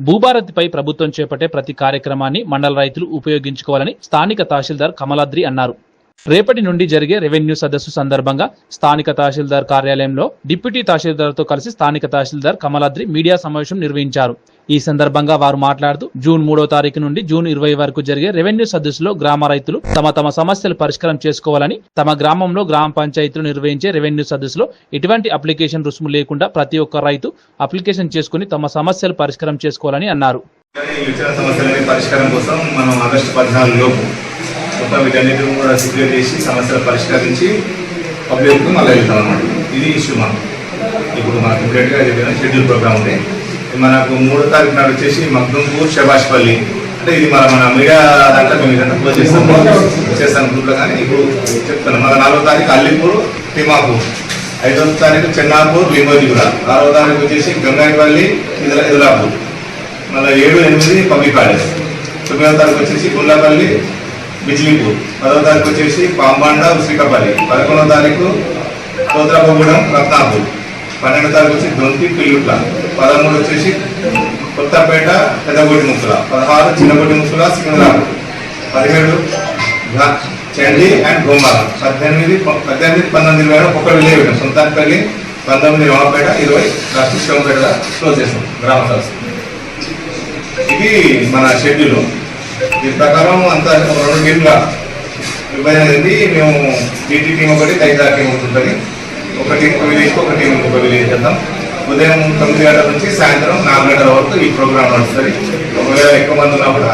భూభారతిపై ప్రభుత్వం చేపట్టే ప్రతి కార్యక్రమాన్ని మండల రైతులు ఉపయోగించుకోవాలని స్థానిక తహసీల్దార్ కమలాద్రి అన్నారు. రేపటి నుండి జరిగే రెవెన్యూ సదస్సు సందర్భంగా స్థానిక తహసీల్దార్ కార్యాలయంలో డిప్యూటీ తహసీల్దార్తో కలిసి స్థానిక తహసీల్దార్ కమలాద్రి మీడియా సమావేశం నిర్వహించారు. ఈ సందర్భంగా వారు మాట్లాడుతూ జూన్ మూడో తారీఖు నుండి జూన్ ఇరవై వరకు జరిగే రెవెన్యూ సదస్సులో గ్రామ రైతులు తమ తమ సమస్యలు పరిష్కారం చేసుకోవాలని తమ గ్రామంలో గ్రామ పంచాయతీలు నిర్వహించే రెవెన్యూ సదస్సులో ఎటువంటి అప్లికేషన్ రుసుము లేకుండా ప్రతి ఒక్క రైతు అప్లికేషన్ చేసుకుని తమ సమస్యలు పరిష్కారం చేసుకోవాలని అన్నారు. పరిష్కారం కోసం మనం ఆగస్టు పద్నాలుగు లోపు మొత్తం వీటన్నిటిని కూడా సిగ్నేట్ చేసి సమస్యలు పరిష్కరించి పబ్లిక్కు మళ్ళీ వెళ్తాం అనమాట ఇది ఇష్యూ మాకు. ఇప్పుడు మనకు కంప్లీట్గా చెప్పిన షెడ్యూల్ ప్రోగ్రామ్ ఉంది. మనకు మూడో తారీఖు నాడు వచ్చేసి మగ్దుంపూర్ శబాష్పల్లి. అంటే ఇది మన మన మీడియా దాంట్లో మేము ఇదంతా క్లోజ్ చేస్తాము చేస్తాను గ్రూప్లో కానీ. ఇప్పుడు చెప్తాను మన నాలుగో తారీఖు అల్లిపూర్ తిమాపూర్ ఐదో తారీఖు చెన్నాపూర్ లింగోజిగూడ ఆరో తారీఖు వచ్చేసి గంగాయిపల్లి ఇదిల ఇదిలాపూర్. మళ్ళీ ఏడు ఎనిమిది పబ్లిక్ కాలేజ్ తొమ్మిదో తారీఖు వచ్చేసి గుండ్లపల్లి బిజ్లింపు పదో తారీఖు వచ్చేసి పాంబాండ శ్రీకపల్లి పదకొండో తారీఖు కోద్రాపగూడెం రత్నాపూర్ పన్నెండో తారీఖు వచ్చి దొంతి పిల్లుట్ల. పదమూడు వచ్చేసి కొత్తపేట పెద్దగోటి ముసుల. పదహారు చిన్నగొడ్డి ముసుల సికింద్రాపూర్ పదిహేడు చండి అండ్ గోమాల పద్దెనిమిది పద్దెనిమిది పంతొమ్మిది ఇరవై ఒక్క విలేజ్ పెట్టాం సొంతానిపల్లి పంతొమ్మిది రామపేట ఇరవై రాష్ట్ర శివంపేట క్లోజ్ చేస్తాం గ్రామ సదస్సు. ఇది మన షెడ్యూల్. దీని ప్రకారం అంత రెండు టీంల విభజన అనేది మేము జీటీ టీం ఒకటి తైదా టీం ఉంటుంది. ఒక టీం ఒక విలేజ్ ఒక టీం ఇంకొక విలేజ్ చేద్దాం. ఉదయం తొమ్మిది గంటల నుంచి సాయంత్రం నాలుగు గంటల వరకు ఈ ప్రోగ్రాం నడుస్తుంది. ఒకవేళ ఎక్కువ మంది ఉన్నా కూడా